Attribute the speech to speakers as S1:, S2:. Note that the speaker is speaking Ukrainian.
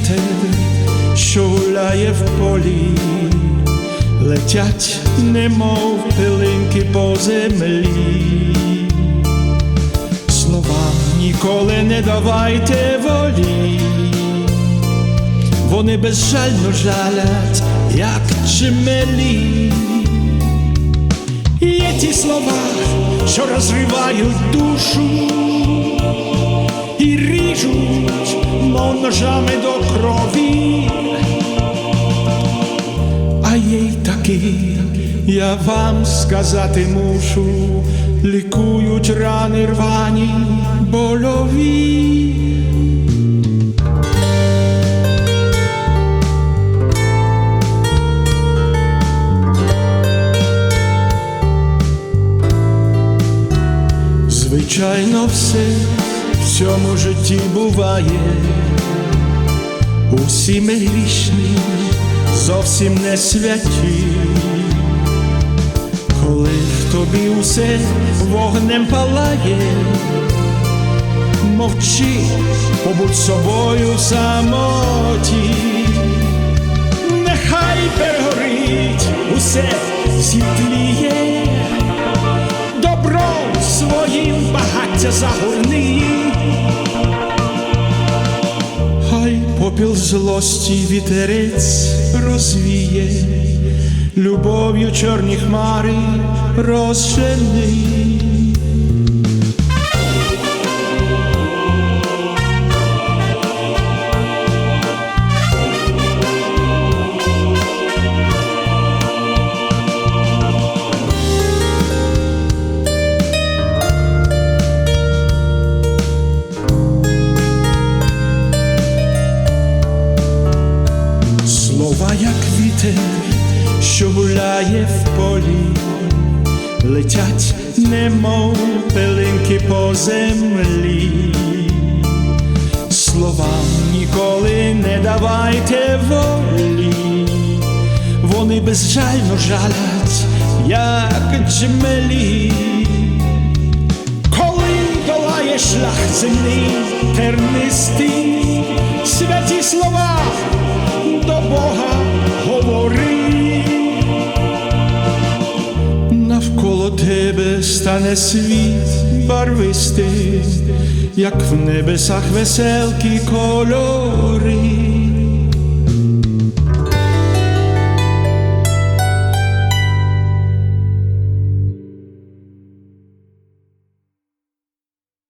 S1: квіти, що гуляє в полі, летять, немов пилинки по землі, Словам ніколи не давайте волі, вони безжально жалять, як чмелі, Є ті слова, що розривають душу. Ножами до крові. А є й такі, я вам сказати мушу, лікують рани рвані больові. Звичайно, все в цьому житті буває, усі ми грішні, зовсім не святі, коли в тобі усе вогнем палає, мовчи, побудь собою в самоті, нехай перегорить, усе зітліє добро своїм багаття загорни. Попіл злості вітерець розвіє, любов'ю чорні хмари розжени. Слова, як вітер, що гуляє в полі, летять, немов пилинки по землі. Словам ніколи не давайте волі, вони безжально жалять, як джмелі. Коли долає шлях землі тернистий, святі слова до Бога стане світ барвистий, як в небесах веселки кольори.